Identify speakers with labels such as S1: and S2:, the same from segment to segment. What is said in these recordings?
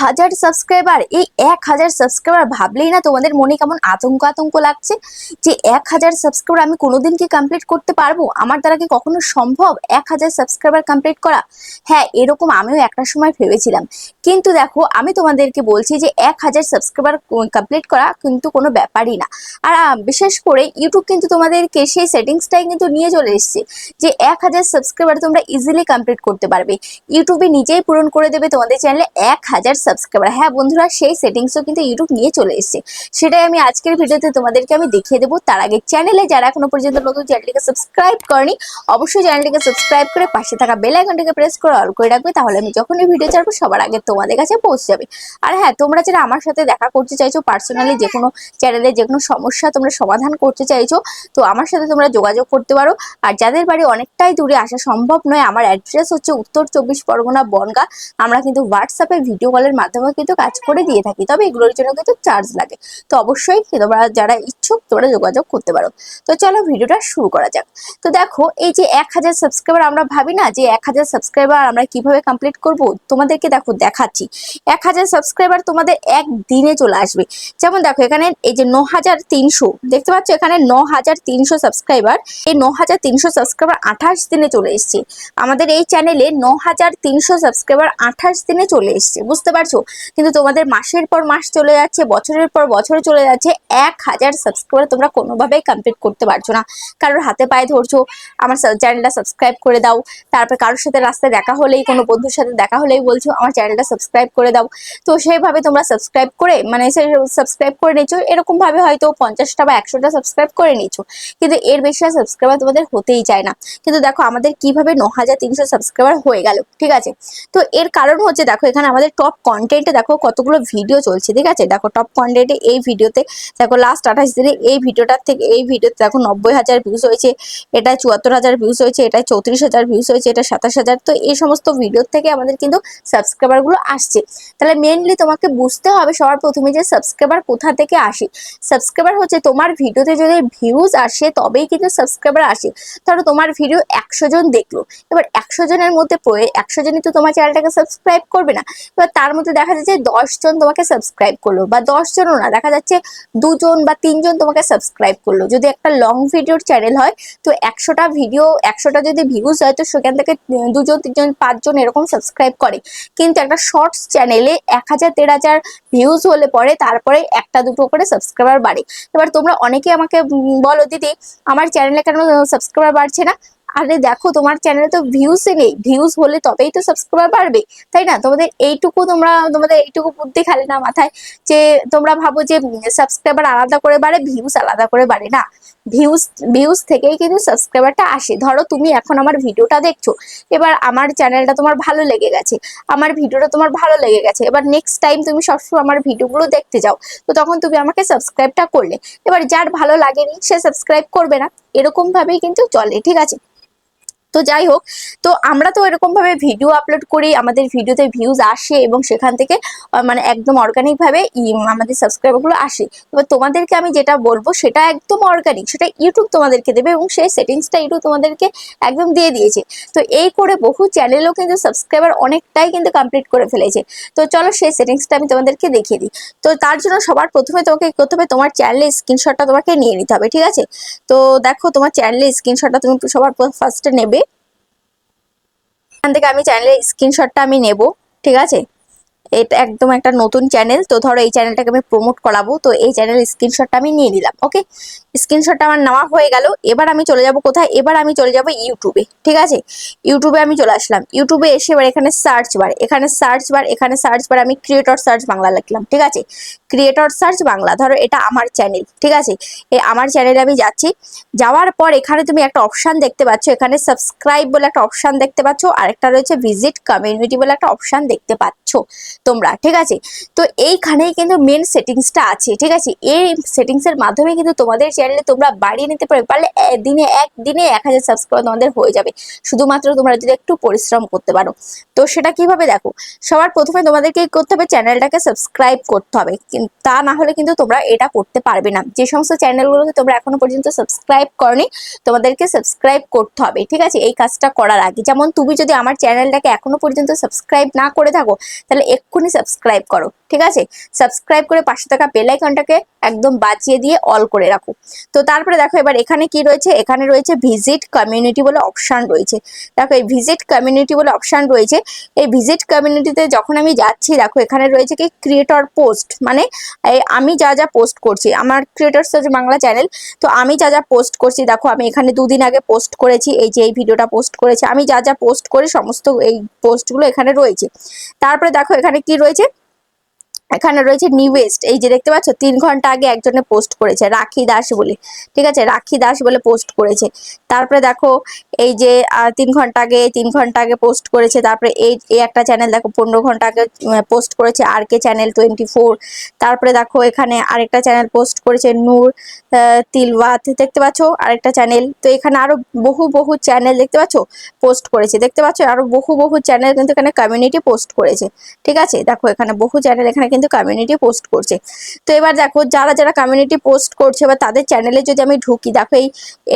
S1: হাজার সাবস্ক্রাইবার এই এক হাজার সাবস্ক্রাইবার ভাবলেই না তোমাদের মনে কেমন আতঙ্ক আতঙ্ক লাগছে যে এক হাজার সাবস্ক্রাইবার আমি কোনোদিন কি কমপ্লিট করতে পারব? আমার দ্বারা কি কখনো সম্ভব এক হাজার সাবস্ক্রাইবার কমপ্লিট করা? হ্যাঁ এরকম আমিও একটা সময় ভেবেছিলাম। কিন্তু দেখো, আমি তোমাদেরকে বলছি যে এক হাজার সাবস্ক্রাইবার কমপ্লিট করা কিন্তু কোনো ব্যাপারই না। আর বিশেষ করে ইউটিউব কিন্তু তোমাদেরকে সেই সেটিংসটাই কিন্তু নিয়ে চলে এসেছে যে এক হাজার সাবস্ক্রাইবার তোমরা ইজিলি কমপ্লিট করতে পারবে। ইউটিউবে নিজেই পূরণ করে দেবে তোমাদের চ্যানেলে এক হাজার সাবস্ক্রাইবার হ্যাঁ বন্ধুরা, সেই সেটিংসও কিন্তু ইউটিউব নিয়ে চলে এসেছে। সেটাই আমি আজকের ভিডিওতে তোমাদেরকে আমি দেখিয়ে দেবো। তার আগে চ্যানেলে যারা এখনও পর্যন্ত নতুন চ্যানেলটিকে সাবস্ক্রাইব করনি, অবশ্যই চ্যানেলটিকে সাবস্ক্রাইব করে পাশে থাকা বেল আইকনটিকে প্রেস করে অল করে রাখবে। তাহলে আমি যখনই ভিডিও ছাড়বো, সবার আগে তোমাদের কাছে পৌঁছে যাবে। আর হ্যাঁ তোমরা যারা আমার সাথে দেখা করতে চাইছো পার্সোনালি যে কোনো চ্যানেলে যে কোনো সমস্যা তোমরা সমাধান করতে চাইছো, তো আমার সাথে তোমরা যোগাযোগ করতে পারো। আর যাদের বাড়ি অনেকটাই দূরে, আসা সম্ভব নয়, আমার অ্যাড্রেস হচ্ছে উত্তর চব্বিশ পরগনা বনগা। আমরা কিন্তু হোয়াটসঅ্যাপে ভিডিও কলের মাধ্যমে কিন্তু কাজ করে দিয়ে থাকি, তবে এগুলোর জন্য কিন্তু চার্জ লাগে। তো অবশ্যই তোমরা যারা ইচ্ছুক তোমরা যোগাযোগ করতে পারো। তো চলো ভিডিওটা শুরু করা যাক। তো দেখো, এই যে এক হাজার সাবস্ক্রাইবার আমরা ভাবি না যে এক হাজার সাবস্ক্রাইবার আমরা কীভাবে কমপ্লিট করব? তোমাদেরকে দেখো দেখাচ্ছি। এক হাজার সাবস্ক্রাইবার তোমাদের এক দিনে চলে আসবে। যেমন দেখো, এখানে এই যে ন হাজার তিনশো, দেখতে পাচ্ছ এখানে ন হাজার তিনশো সাবস্ক্রাইবার এই ন হাজার তিনশো সাবস্ক্রাইবার আঠাশ দিনে চলে এসছে। আমাদের এই চ্যানেলে ন হাজার তিনশো সাবস্ক্রাইবার আঠাশ দিনে চলে এসছে, বুঝতে পারছ? কিন্তু তোমাদের মাসের পর মাস চলে যাচ্ছে, বছরের পর বছর চলে যাচ্ছে, এক হাজার সাবস্ক্রাইবার তোমরা কোনোভাবেই কমপ্লিট করতে পারছ না। কারোর হাতে পায়ে ধরছো, আমার চ্যানেলটা সাবস্ক্রাইব করে দাও, তারপর কারোর সাথে রাস্তায় দেখা হলেই, কোনো বন্ধুর সাথে দেখা হলেই বলছো, আমার চ্যানেলটা সাবস্ক্রাইব করে দাও। তো সেইভাবে তোমরা সাবস্ক্রাইব করে মানে সাবস্ক্রাইব করে নিচ্ছ এরকম ভাবে হয়তো পঞ্চাশটা বা একশোটা সাবস্ক্রাইব করে নিচ্ছ কিন্তু এর বেশি আর সাবস্ক্রাইবার তোমাদের হতেই চায় না। কিন্তু দেখো, আমাদের কীভাবে ন হাজার তিনশো সাবস্ক্রাইবার হয়ে গেল, ঠিক আছে? তো এর কারণ হচ্ছে, দেখো, এখানে আমাদের টপ কন্টেন্টে দেখো কতগুলো ভিডিও চলছে, ঠিক আছে? দেখো টপ কন্টেন্টে এই ভিডিওতে দেখো লাস্ট আঠাশ দিনে এই ভিডিওটার থেকে এই ভিডিওতে দেখো নব্বই হাজার ভিউজ হয়েছে, এটা চুয়াত্তর হাজার ভিউজ হয়েছে, এটা চৌত্রিশ হাজার ভিউজ হয়েছে, এটা সাতাশ হাজার, তো এই সমস্ত ভিডিওর থেকে আমাদের কিন্তু সাবস্ক্রাইবারগুলো আসছে। তাহলে মেনলি তোমাকে বুঝতে হবে সবার প্রথমে যে সাবস্ক্রাইবার কোথা থেকে আসে। সাবস্ক্রাইবার হচ্ছে তোমার ভিডিওতে যদি ভিউজ আসে, তবেই কিন্তু সাবস্ক্রাইবার আসে। ধরো তোমার ভিডিও একশো জন দেখল, এবার একশো জনের মধ্যে একশো জনই তো তোমার চ্যানেলটাকে সাবস্ক্রাইব করবে না। এবার তার মধ্যে দেখা যাচ্ছে দশ জন তোমাকে সাবস্ক্রাইব করল বা দশ জনও না, দেখা যাচ্ছে দুজন বা তিনজন তোমাকে সাবস্ক্রাইব করল। যদি একটা লং ভিডিওর চ্যানেল হয়, তো একশোটা ভিডিও একশোটা যদি ভিউজ হয়, তো সেখান থেকে দুজন, তিনজন, পাঁচজন এরকম সাবস্ক্রাইব করে। কিন্তু একটা শর্টস চ্যানেলে এক হাজার, দেড় হাজার ভিউজ হলে পরে তারপরে একটা, দুটো করে সাবস্ক্রাইবার বাড়ে। এবার তোমরা অনেকে আমাকে বলো, দিদি, আমার চ্যানেলে কেন সাবস্ক্রাইবার বাড়ছে না? আরে দেখো, তোমার চ্যানেলে তো ভিউসই নেই। ভিউজ হলে তবেই তো সাবস্ক্রাইবার বাড়বে, তাই না? তোমাদের এইটুকু তোমরা, তোমাদের এইটুকু বুদ্ধি খেলে না মাথায় যে তোমরা ভাবো যে সাবস্ক্রাইবার আলাদা করে বাড়ে ভিউজ আলাদা করে বাড়ে না। ভিউজ ভিউজ থেকেই কিন্তু সাবস্ক্রাইবারটা আসে। ধরো তুমি এখন আমার ভিডিওটা দেখছ, এবার আমার চ্যানেলটা তোমার ভালো লেগে গেছে, আমার ভিডিওটা তোমার ভালো লেগে গেছে, এবার নেক্সট টাইম তুমি সবসময় আমার ভিডিওগুলো দেখতে যাও, তো তখন তুমি আমাকে সাবস্ক্রাইবটা করলে। এবার যার ভালো লাগেনি, সে সাবস্ক্রাইব করবে না। এরকম ভাবেই কিন্তু চলে, ঠিক আছে? তো যাই হোক, তো আমরা তো এরকম ভাবে ভিডিও আপলোড করি, আমাদের ভিডিওতে ভিউজ আসে এবং সেখান থেকে মানে একদম অর্গানিক ভাবে ই- আমাদের সাবস্ক্রাইবারগুলো আসে। এবার তোমাদেরকে আমি যেটা বলব, সেটা একদম অর্গানিক সেটা ইউটিউব তোমাদেরকে দেবে এবং সেই সেটিংসটা ইউটিউব তোমাদেরকে একদম দিয়ে দিয়েছে। তো এই করে বহু চ্যানেলও কিন্তু সাবস্ক্রাইবার অনেকটাই কিন্তু কমপ্লিট করে ফেলেছে। তো চলো সেই সেটিংসটা আমি তোমাদেরকে দেখিয়ে দিই। তো তার জন্য সবার প্রথমে তোমাকে, প্রথমে তোমার চ্যানেলের স্ক্রিনশটটা তোমাকে নিয়ে নিতে হবে, ঠিক আছে? তো দেখো তোমার চ্যানেলের স্ক্রিনশটটা তুমি সবার ফার্স্টে নেবে। এখান থেকে আমি চ্যানেলের স্ক্রিনশটটা আমি নেব, ঠিক আছে? এটা একদম একটা নতুন চ্যানেল তো ধরো এই চ্যানেলটাকে আমি প্রমোট করাবো, তো এই চ্যানেল স্ক্রিনশটটা আমি নিয়ে নিলাম ওকে স্ক্রিনশটটা আমার নেওয়া হয়ে গেল, এবার আমি চলে যাব কোথায়? এবার আমি চলে যাব ইউটিউবে ঠিক আছে? ইউটিউবে আমি চলে আসলাম ইউটিউবে এসে এবার এখানে সার্চ বার এখানে সার্চ বার এখানে সার্চ বার আমি ক্রিয়েটর সার্চ বাংলা লিখলাম, ঠিক আছে? Creator search Bangla. ধরো এটা আমার চ্যানেল ঠিক আছে? এই আমার চ্যানেলে আমি যাচ্ছি। যাওয়ার পর এখানে তুমি একটা অপশান দেখতে পাচ্ছ। এখানে সাবস্ক্রাইব বলে একটা অপশন দেখতে পাচ্ছ। আর একটা রয়েছে ভিজিট কমিউনিটি বলে একটা অপশান দেখতে পাচ্ছ তোমরা, ঠিক আছে? তো এইখানেই কিন্তু মেন সেটিংসটা আছে, ঠিক আছে? এই সেটিংস এর মাধ্যমে কিন্তু তোমাদের চ্যানেলে তোমরা বাড়িয়ে নিতে পারবে। পারলে দিনে একদিনে এক হাজার সাবস্ক্রাইব তোমাদের হয়ে যাবে। শুধুমাত্র তোমরা যদি একটু পরিশ্রম করতে পারো। তো সেটা কীভাবে দেখো? সবার প্রথমে তোমাদেরকে করতে হবে চ্যানেলটাকে সাবস্ক্রাইব করতে হবে। তা না হলে কিন্তু তোমরা এটা করতে পারবে না। যে সমস্ত চ্যানেলগুলোকে তোমরা এখনও পর্যন্ত সাবস্ক্রাইব করনি, তোমাদেরকে সাবস্ক্রাইব করতে হবে, ঠিক আছে? এই কাজটা করার আগে। যেমন তুমি যদি আমার চ্যানেলটাকে এখনও পর্যন্ত সাবস্ক্রাইব না করে থাকো, তাহলে এক্ষুনি সাবস্ক্রাইব করো, ঠিক আছে? সাবস্ক্রাইব করে পাশে থাকা বেল আইকনটাকে একদম বাঁচিয়ে দিয়ে অল করে রাখো। তো তারপরে দেখো এবার এখানে কি রয়েছে? এখানে রয়েছে ভিজিট কমিউনিটি বলে অপশান রয়েছে। দেখো এই ভিজিট কমিউনিটি বলে অপশান রয়েছে। এই ভিজিট কমিউনিটিতে যখন আমি যাচ্ছি, দেখো এখানে রয়েছে কি? ক্রিয়েটর পোস্ট মানে আমি যা যা পোস্ট করছি, আমার ক্রিয়েটার্স হচ্ছে বাংলা চ্যানেল তো আমি যা যা পোস্ট করছি, দেখো আমি এখানে দুদিন আগে পোস্ট করেছি, এই যে এই ভিডিওটা পোস্ট করেছি, আমি যা যা পোস্ট করি, সমস্ত এই পোস্টগুলো এখানে রয়েছে। তারপরে দেখো এখানে কি রয়েছে? এখানে রয়েছে নিউয়েস্ট এই যে দেখতে পাচ্ছ, তিন ঘণ্টা আগে একজনে পোস্ট করেছে, রাখি দাস বলে। ঠিক আছে? রাখি দাস বলে পোস্ট করেছে। তারপরে দেখো, এই যে তিন ঘণ্টা আগে, তিন ঘণ্টা আগে পোস্ট করেছে। তারপরে এই এই একটা চ্যানেল দেখো, পনেরো ঘণ্টা আগে পোস্ট করেছে আর কে চ্যানেল টোয়েন্টি ফোর তারপরে দেখো, এখানে আরেকটা চ্যানেল পোস্ট করেছে নূর তিলওয়াত দেখতে পাচ্ছ? আরেকটা চ্যানেল তো এখানে আরও বহু বহু চ্যানেল দেখতে পাচ্ছ? পোস্ট করেছে। দেখতে পাচ্ছ? আরও বহু বহু চ্যানেল কিন্তু এখানে কমিউনিটি পোস্ট করেছে। ঠিক আছে? দেখো, এখানে বহু চ্যানেল এখানে কিন্তু কমিউনিটি পোস্ট করছে। তো এবার দেখো, যারা যারা কমিউনিটি পোস্ট করছে বা তাদের চ্যানেলে যদি আমি ঢুকি, দেখো এই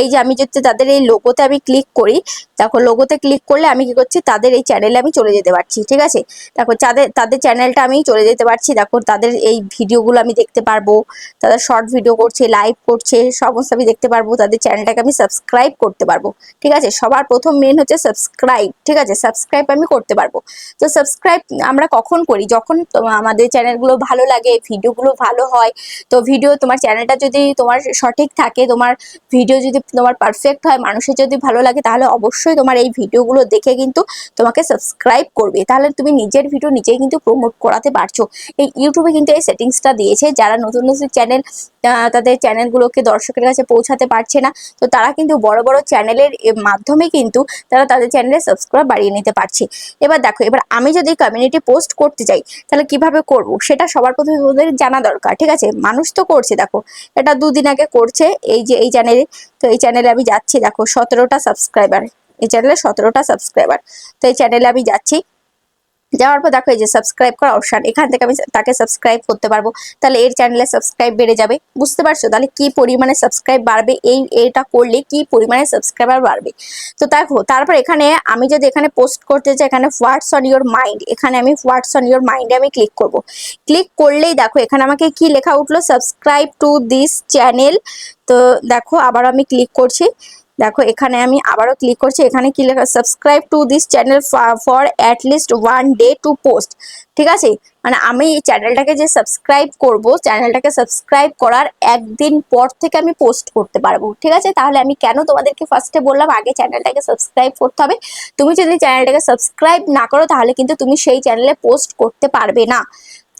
S1: এই যে আমি যদি তাদের এই লোগোতে আমি ক্লিক করি, দেখো লোগোতে ক্লিক করলে আমি কি করছি, তাদের এই চ্যানেলে আমি চলে যেতে পারছি, ঠিক আছে? দেখো তাদের তাদের চ্যানেলটা আমি চলে যেতে পারছি, দেখো তাদের এই ভিডিওগুলো আমি দেখতে পারব তাদের শর্ট ভিডিও করছে লাইভ করছে, সমস্ত আমি দেখতে পারব, তাদের চ্যানেলটাকে আমি সাবস্ক্রাইব করতে পারব, ঠিক আছে? সবার প্রথম মেন হচ্ছে সাবস্ক্রাইব ঠিক আছে? সাবস্ক্রাইব আমি করতে পারব। তো সাবস্ক্রাইব আমরা কখন করি? যখন আমাদের আমাদের চ্যানেলগুলো ভালো লাগে ভিডিওগুলো ভালো হয়, তো ভিডিও তোমার চ্যানেলটা যদি তোমার সঠিক থাকে, তোমার ভিডিও যদি তোমার পারফেক্ট হয়, মানুষের যদি ভালো লাগে, তাহলে অবশ্যই তোমার এই ভিডিওগুলো দেখে কিন্তু তোমাকে সাবস্ক্রাইব করবে। তাহলে তুমি নিজের ভিডিও নিজেই কিন্তু প্রমোট করাতে পারছ। এই ইউটিউবে কিন্তু এই সেটিংসটা দিয়েছে, যারা নতুন নতুন চ্যানেল তাদের চ্যানেলগুলোকে দর্শকের কাছে পৌঁছাতে পারছে না, তো তারা কিন্তু বড় বড় চ্যানেলের মাধ্যমে কিন্তু তারা তাদের চ্যানেলে সাবস্ক্রাইব বাড়িয়ে নিতে পারছে। এবার দেখো, এবার আমি যদি কমিউনিটি পোস্ট করতে চাই, তাহলে কীভাবে করব? সেটা সবার প্রথমে ওদের জানা দরকার, ঠিক আছে? মানুষ তো করছে, দেখো। এটা দুদিন আগে করছে, এই যে এই চ্যানেলে তো এই চ্যানেলে আমি যাচ্ছি, দেখো, সতেরোটা সাবস্ক্রাইবার এই চ্যানেলে সতেরোটা সাবস্ক্রাইবার তো এই চ্যানেলে আমি যাচ্ছি। যাওয়ার পর দেখো এই যে সাবস্ক্রাইব করা অপশন এখান থেকে আমি তাকে সাবস্ক্রাইব করতে পারব। তাহলে এর চ্যানেলে সাবস্ক্রাইব বেড়ে যাবে। বুঝতে পারছ? তাহলে কি পরিমাণে সাবস্ক্রাইব বাড়বে? এই এটা করলে কি পরিমাণে সাবস্ক্রাইবার বাড়বে? তো দেখো, তারপর এখানে আমি যদি এখানে পোস্ট করতে চাই, এখানে হোয়াটস অন ইয়োর মাইন্ড এখানে আমি হোয়াটস অন ইয়োর মাইন্ডে আমি ক্লিক করব। ক্লিক করলেই দেখো, এখানে আমাকে কি লেখা উঠল? সাবস্ক্রাইব টু দিস চ্যানেল তো দেখো, আবার আমি ক্লিক করছি। দেখো, এখানে আমি আবারও ক্লিক করছি। এখানে কি লেখা subscribe to this channel for at least one day to post ঠিক আছে? মানে আমি এই চ্যানেলটাকে যে সাবস্ক্রাইব করব চ্যানেলটাকে সাবস্ক্রাইব করার একদিন পর থেকে আমি পোস্ট করতে পারব। ঠিক আছে? তাহলে আমি কেন তোমাদেরকে ফার্স্টে বললাম, আগে চ্যানেলটাকে সাবস্ক্রাইব করতে হবে। তুমি যদি চ্যানেলটাকে সাবস্ক্রাইব না করো, তাহলে কিন্তু তুমি সেই চ্যানেলে পোস্ট করতে পারবে না।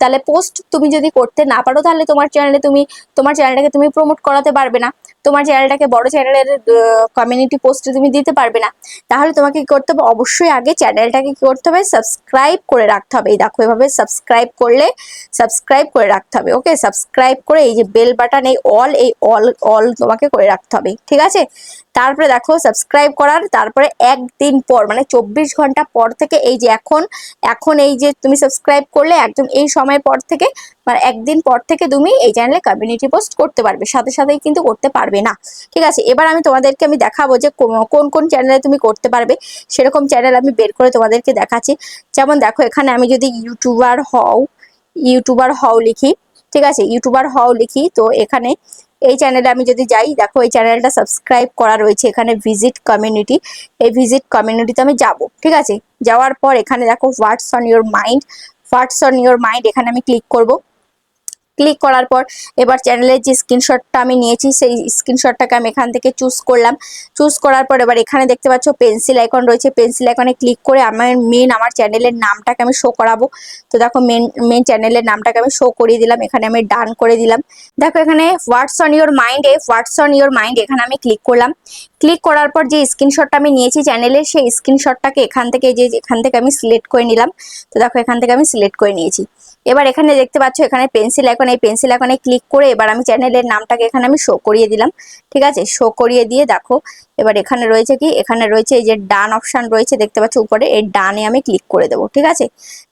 S1: তাহলে পোস্ট তুমি যদি করতে না পারো, তাহলে তোমার চ্যানেলে তুমি, তোমার চ্যানেলটাকে তুমি প্রমোট করাতে পারবে না। তোমার চ্যানেলটাকে, বড় চ্যানেলের কমিউনিটি পোস্টে তুমি দিতে পারবে না। তাহলে তোমাকে কি করতে হবে? অবশ্যই আগে চ্যানেলটাকে কি করতে হবে? সাবস্ক্রাইব করে রাখতে হবে। এই দেখো, এভাবে সাবস্ক্রাইব করলে সাবস্ক্রাইব করে রাখতে হবে ওকে সাবস্ক্রাইব করে এই যে বেল বাটন এই অল এই অল অল তোমাকে করে রাখতে হবে, ঠিক আছে? তারপরে দেখো সাবস্ক্রাইব করার, তারপরে একদিন পর মানে চব্বিশ ঘণ্টা পর থেকে এই যে এখন এখন এই যে তুমি সাবস্ক্রাইব করলে, একদম এই সময় পর থেকে মানে একদিন পর থেকে তুমি এই চ্যানেলে কমিউনিটি পোস্ট করতে পারবে, সাথে সাথেই কিন্তু করতে পারবে না। ঠিক আছে? এবার আমি তোমাদেরকে আমি দেখাবো যে কোন কোন চ্যানেলে তুমি করতে পারবে। সেরকম চ্যানেল আমি বের করে তোমাদেরকে দেখাচ্ছি। যেমন দেখো, এখানে আমি যদি ইউটিউবার হও ইউটিউবার হও লিখি, ঠিক আছে? ইউটিউবার হও লিখি, তো এখানে এই চ্যানেলে আমি যদি যাই, দেখো এই চ্যানেলটা সাবস্ক্রাইব করা রয়েছে, এখানে ভিজিট কমিউনিটি এই ভিজিট কমিউনিটিতে আমি যাব, ঠিক আছে? যাওয়ার পর এখানে দেখো what's on your mind what's on your mind এখানে আমি ক্লিক করব। ক্লিক করার পর এবার চ্যানেলের যে স্ক্রিনশটটা আমি নিয়েছি, সেই স্ক্রিনশটটাকে আমি এখান থেকে চুজ করলাম। চুজ করার পর এবার এখানে দেখতে পাচ্ছ পেন্সিল আইকন রয়েছে। পেন্সিল আইকনে ক্লিক করে আমার মেন আমার চ্যানেলের নামটাকে আমি শো করাবো। তো দেখো মেন মেন চ্যানেলের নামটাকে আমি শো করিয়ে দিলাম। এখানে আমি ডান করে দিলাম। দেখো এখানে হোয়াটস অন ইয়োর মাইন্ডে হোয়াটস অন ইয়োর মাইন্ড এখানে আমি ক্লিক করলাম। ক্লিক করার পর যে স্ক্রিনশটটা আমি নিয়েছি চ্যানেলের সেই স্ক্রিনশটটাকে এখান থেকে যে, এখান থেকে আমি সিলেক্ট করে নিলাম। তো দেখো, এখান থেকে আমি সিলেক্ট করে নিয়েছি। এবার এখানে দেখতে পাচ্ছ, এখানে পেন্সিল এখন এই পেন্সিল আইকনে ক্লিক করে এবার আমি চ্যানেলের নামটাকে এখানে আমি শো করিয়ে দিলাম। ঠিক আছে? শো করিয়ে দিয়ে দেখো, এবার এখানে রয়েছে কি? এখানে রয়েছে এই যে ডান অপশন রয়েছে, দেখতে পাচ্ছ উপরে। এই ডানে আমি ক্লিক করে দেবো। ঠিক আছে?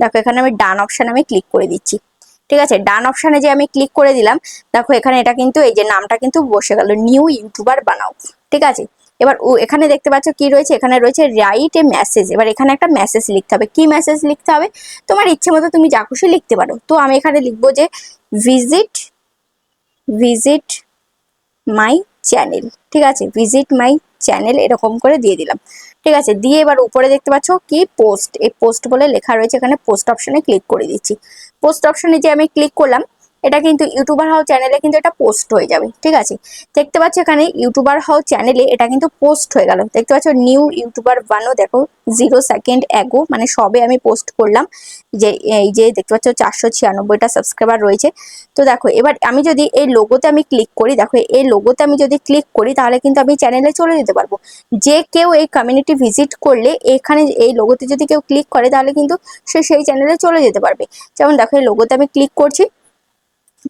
S1: দেখো, এখানে আমি ডান অপশন আমি ক্লিক করে দিচ্ছি। ঠিক আছে? ডান অপশানে যে আমি ক্লিক করে দিলাম, দেখো, এখানে এটা কিন্তু, এই যে নামটা কিন্তু বসে গেল। নিউ ইউটিউবার বানাও। ঠিক আছে? এবার এখানে দেখতে পাচ্ছ কি রয়েছে? এখানে রয়েছে রাইট এ মেসেজ এবার এখানে একটা মেসেজ লিখতে হবে। কি মেসেজ লিখতে হবে? তোমার ইচ্ছে মতো তুমি যা খুশি লিখতে পারো। তো আমি এখানে লিখব যে ভিজিট ভিজিট মাই চ্যানেল ঠিক আছে? ভিজিট মাই চ্যানেল এরকম করে দিয়ে দিলাম। ঠিক আছে? দিয়ে এবার উপরে দেখতে পাচ্ছ কি পোস্ট এই পোস্ট বলে লেখা রয়েছে। এখানে পোস্ট অপশনে ক্লিক করে দিচ্ছি। পোস্ট অপশনে যে আমি ক্লিক করলাম এটা কিন্তু ইউটিউবার হাউ চ্যানেলে কিন্তু এটা পোস্ট হয়ে যাবে, ঠিক আছে? দেখতে পাচ্ছ এখানে ইউটিউবার হাউ চ্যানেলে এটা কিন্তু পোস্ট হয়ে গেল। দেখতে পাচ্ছ নিউ ইউটিউবার বানও দেখো জিরো সেকেন্ড অ্যাগো মানে সবে আমি পোস্ট করলাম যে, এই যে দেখতে পাচ্ছ চারশো ছিয়ানব্বইটা সাবস্ক্রাইবার রয়েছে। তো দেখো, এবার আমি যদি এই লোগোতে আমি ক্লিক করি, দেখো, এই লোগোতে আমি যদি ক্লিক করি, তাহলে কিন্তু আমি চ্যানেলে চলে যেতে পারব। যে কেউ এই কমিউনিটি ভিজিট করলে এখানে এই লোগোতে যদি কেউ ক্লিক করে, তাহলে কিন্তু সে সেই চ্যানেলে চলে যেতে পারবে। যেমন দেখো, এই লোগোতে আমি ক্লিক করছি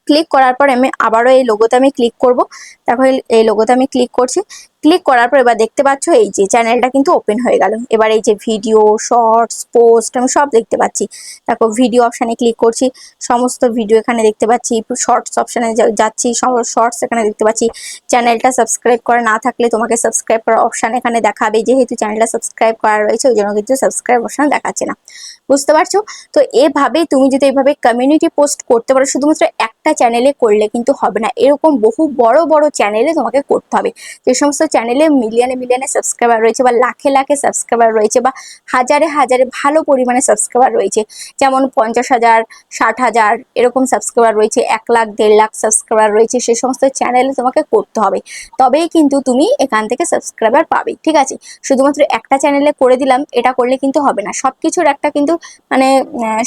S1: ক্লিক করার পর আমি আবারও এই লোগোতে আমি ক্লিক করব। দেখো এই লোগোতে আমি ক্লিক করছি। ক্লিক করার পর এবার দেখতে পাচ্ছ এই যে চ্যানেলটা কিন্তু ওপেন হয়ে গেল। এবার এই যে ভিডিও শর্টস পোস্ট আমি সব দেখতে পাচ্ছি। তারপর ভিডিও অপশানে ক্লিক করছি। সমস্ত ভিডিও এখানে দেখতে পাচ্ছি। শর্টস অপশানে যাচ্ছি। শর্টস এখানে দেখতে পাচ্ছি। চ্যানেলটা সাবস্ক্রাইব করা না থাকলে তোমাকে সাবস্ক্রাইব করার অপশান এখানে দেখাবে। যেহেতু চ্যানেলটা সাবস্ক্রাইব করা রয়েছে, ওই জন্য কিন্তু সাবস্ক্রাইব অপশান দেখাচ্ছে না। বুঝতে পারছ? তো এভাবে তুমি যদি এইভাবে কমিউনিটি পোস্ট করতে পারো, শুধুমাত্র একটা চ্যানেলে করলে কিন্তু হবে না। এরকম বহু বড় বড় চ্যানেলে তোমাকে করতে হবে। যে সমস্ত চ্যানেলে মিলিয়নে মিলিয়নে সাবস্ক্রাইবার রয়েছে বা লাখে লাখে সাবস্ক্রাইবার রয়েছে বা হাজারে হাজারে ভালো পরিমাণে সাবস্ক্রাইবার রয়েছে, যেমন পঞ্চাশ হাজার, ষাট হাজার এরকম সাবস্ক্রাইবার রয়েছে, এক লাখ, দেড় লাখ সাবস্ক্রাইবার রয়েছে, সে সমস্ত চ্যানেলে তোমাকে করতে হবে। তবেই কিন্তু তুমি এখান থেকে সাবস্ক্রাইবার পাবে, ঠিক আছে? শুধুমাত্র একটা চ্যানেলে করে দিলাম, এটা করলে কিন্তু হবে না। সব কিছুর একটা কিন্তু মানে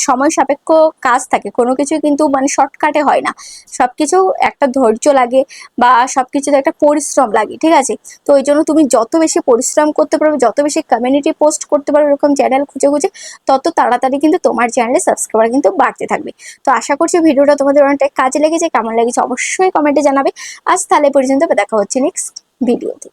S1: সময় সাপেক্ষ কাজ থাকে। কোনো কিছু কিন্তু মানে শর্টকাটে হয় সব কিছু একটা ধৈর্য লাগে বা সব কিছুতে একটা পরিশ্রম লাগে, ঠিক আছে? তো ওই জন্য তুমি যত বেশি পরিশ্রম করতে পারবে, যত বেশি কমিউনিটি পোস্ট করতে পারবে এরকম চ্যানেল খুঁজে খুঁজে, তত তাড়াতাড়ি কিন্তু তোমার চ্যানেলে সাবস্ক্রাইবার কিন্তু বাড়তে থাকবে। তো আশা করছি ভিডিওটা তোমাদের অনেকটাই কাজে লেগেছে, কেমন লেগেছে অবশ্যই কমেন্টে জানাবে। আজ তাহলে পর্যন্ত দেখা হচ্ছে নেক্সট ভিডিওতে